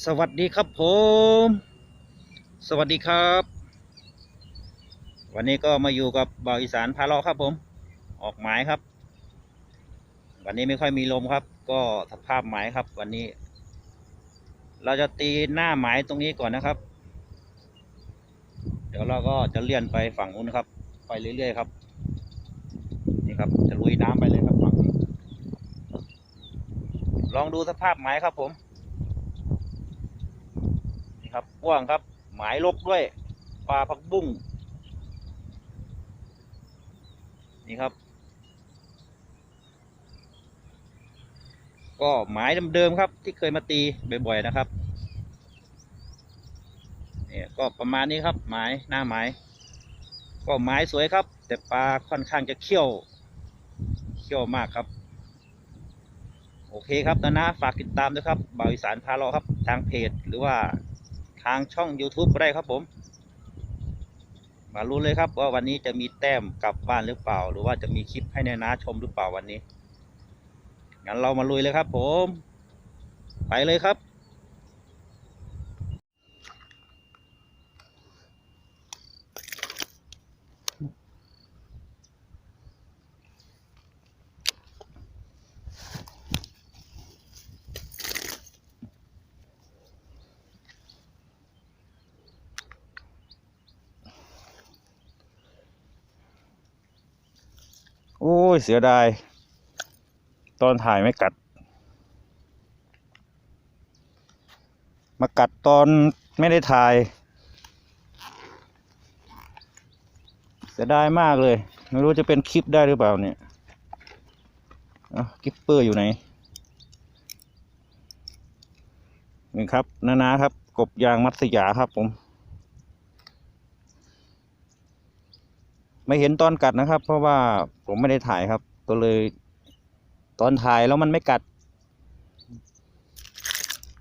สวัสดีครับผม สวัสดีครับ วันนี้ก็มาอยู่กับบ่าวอีสานพาเลาะครับผม ออกหมายครับ วันนี้ไม่ค่อยมีลมครับ ก็สภาพหมายครับ วันนี้ เราจะตีหน้าหมายตรงนี้ก่อนนะครับ เดี๋ยวเราก็จะเลื่อนไปฝั่งนู้นครับ ไปเรื่อยๆครับ นี่ครับจะลุยน้ำไปเลยครับฝั่งนี้ ลองดูสภาพหมายครับผม ครับกว้างครับ หมายลกด้วยปลาผักบุ้งนี่ครับ ก็หมายเดิมๆครับ ที่เคยมาตีบ่อยๆนะครับเนี่ยก็ประมาณนี้ครับ หมายหน้าหมายก็หมายสวยครับ แต่ปลาค่อนข้างจะเขี้ยว เขี้ยวมากครับ โอเคครับนะนะฝากติดตามด้วยครับบ่าวอีสานพาเราครับ ทางเพจหรือว่า ทางช่อง YouTube ก็ได้ครับผม มารู้นเลยครับว่าวันนี้จะมีแต้มกลับบ้านหรือเปล่า หรือว่าจะมีคลิปให้ในน้าชมหรือเปล่าวันนี้งั้นเรามาลุยเลยครับผม ไปเลยครับ โอ้ย เสียดาย ตอนถ่ายไม่กัด มากัดตอนไม่ได้ถ่าย เสียดายมากเลย ไม่รู้จะเป็นคลิปได้หรือเปล่าเนี่ยกิปเปอร์อยู่ไหนนี่ครับนานาครับ กบยางมัตสยาครับผม ไม่เห็นตอนกัดนะครับ เพราะว่าผมไม่ได้ถ่ายครับ ก็เลย ตอนถ่ายแล้วมันไม่กัด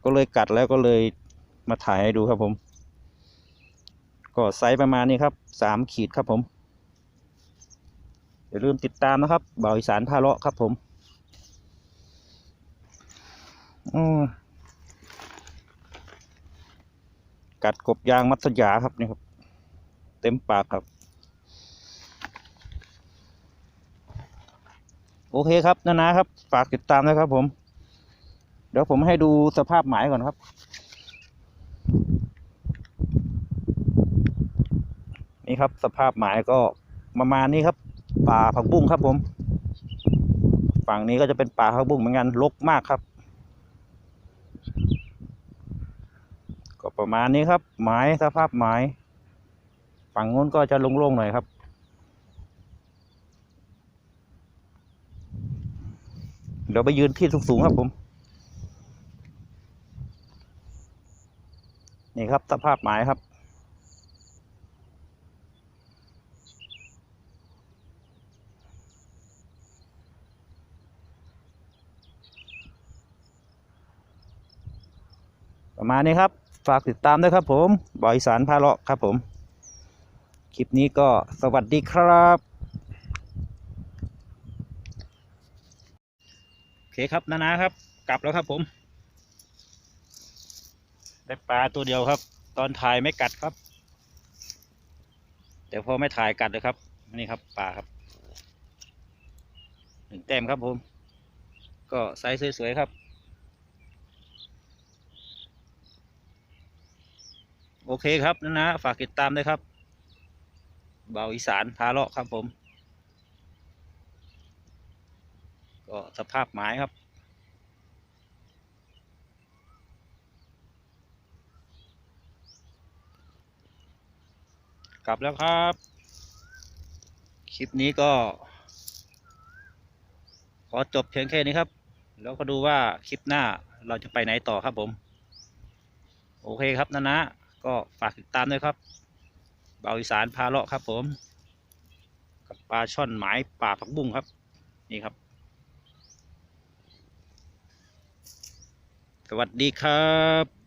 ก็เลยกัดแล้วก็เลยมาถ่ายให้ดูครับผม ก็ไซส์ประมาณนี้ครับสามขีดครับผมอย่าลืมติดตามนะครับบ่าวอีสานพาเลาะครับผมอืมกัดกบยางมัตสยาครับนี่ครับ เต็มปากครับ โอเคครับนานาครับ ฝากติดตามนะครับผม เดี๋ยวผมให้ดูสภาพหมายก่อนครับ นี่ครับสภาพหมายก็ประมาณนี้ครับ ป่าผักบุ้งครับผม ฝั่งนี้ก็จะเป็นป่าผักบุ้งเหมือนกันรกมากครับ ก็ประมาณนี้ครับ หมายสภาพหมาย ฝั่งโน้นก็จะโล่งๆหน่อยครับ เดี๋ยวไปยืนที่สูงๆครับผม นี่ครับสภาพหมายครับ ประมาณนี้ครับ ฝากติดตามด้วยครับผมบอยสารพาเลาะครับผม คลิปนี้ก็สวัสดีครับ โอ เคครับนานาครับ กลับแล้วครับผม ได้ปลาตัวเดียวครับ ตอนถ่ายไม่กัดครับ แต่พอไม่ถ่ายกัดเลยครับ นี่ครับปลาครับหนึ่งแต้มครับผม ก็ไซส์สวยๆครับ โอเคครับนะนะฝากติดตามด้วยครับ เบาอีสานพาเลาะครับผม ก็สภาพหมายครับ กลับแล้วครับ คลิปนี้ก็ ขอจบเพียงแค่นี้ครับ แล้วก็ดูว่าคลิปหน้าเราจะไปไหนต่อครับผม โอเคครับนะนะ ก็ฝากติดตามด้วยครับ เบาอีสานพาเลาะครับผม กับปลาช่อนหมายป่าผักบุ้งครับ นี่ครับ วัสดีครับ